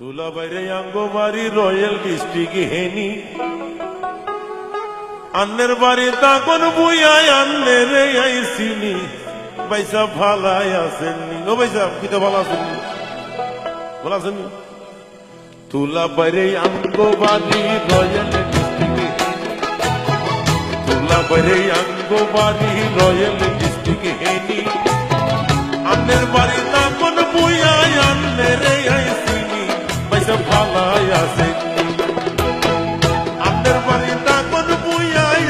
তুলা বাইরে আঙ্গবাড়ি royal district হেনি। আন্নের বাড়ি তখন বুয়াই আন্নের আইসিনি। ভালাই ও ভালো আসেননি? ভালো তুলা বাইরে আঙ্গবাড়ি রয়্যাল ডিস্ট্রিক্ট তুলা বাইরে আঙ্গবাড়ি রয়্যাল ডিস্ট্রিক্ট ভালাই আসেননি আন্নের বাড়ি তখন বুয়াই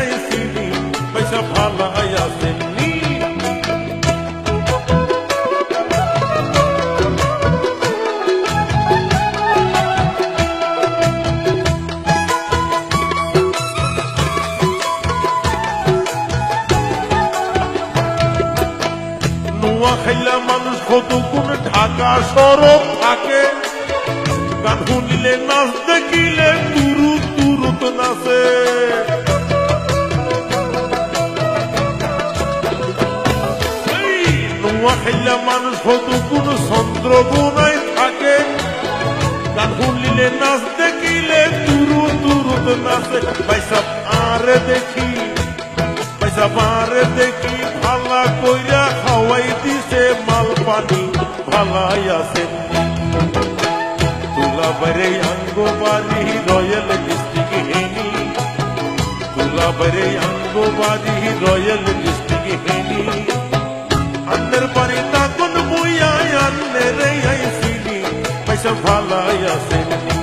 আইসিনি পয়সা ভালাই আসেননি খাইলা মানুষ কত কোন ঢাকা সরব থাকে। গান শুনিলে নাচ দেখিলে তুরু তুরুত নাচে। এই মানুষ কত কোন চন্দ্র গুনাই থাকে। গান নাচ দেখিলে তুরু তুরুত নাচে। পয়সা আরে দেখি পয়সা মারে দেখি, ভালা কইরা খাওয়াই দিছে মাল পানি ভালাই আছে তুলা বারে আঙ্গবাড়ি রয়্যাল ডিস্ট্রিক্ট হেনি তুলা বারে আঙ্গবাড়ি রয়্যাল ডিস্ট্রিক্ট হেনি আন্নের বাড়ি তখন বুয়া আন্নের আইসিনি পয়সা ভালাই আসেনি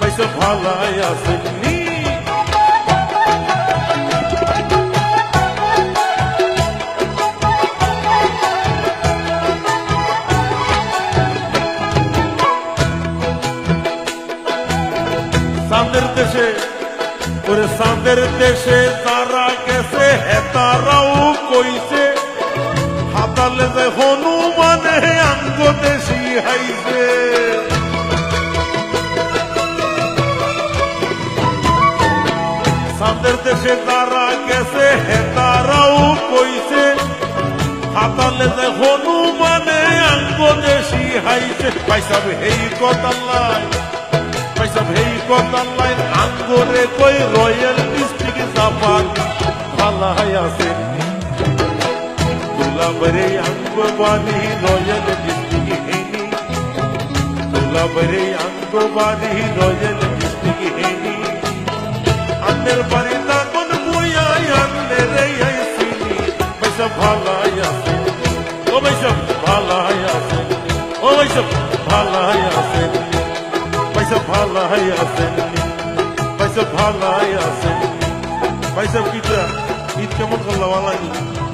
পয়সা ভালাই আসেনি সান্দের দেশে, ওরে সান্দের দেশে তারা গেছে, হে তারাও কইছে, হাতালে যে হনুমানে আঙ্গ দেশি হাইছে। সান্দের দেশে তারা গেছে, হে তারাও কইছে, হাতালে যে হনুমানে আঙ্গ দেশি হাইছে। পয়সা হেই কতাল্লাই আঙ্গরে কই রয়্যাল আছে। তুলাবরে রয়্যাল হেনি। তুলাবরে রয়্যাল হেনি। আন্নের বাড়ি তখন বুয়াই আন্নের আইসিনি। পয়সা ভালাই আছে। ও পয়সা ভালাই আছে। ও আছে। পয়সা ভালাই আসেননি পয়সা ভালাই আসেননি পয়সা কিটা ঈদ কেমন করলাম আল্লাহ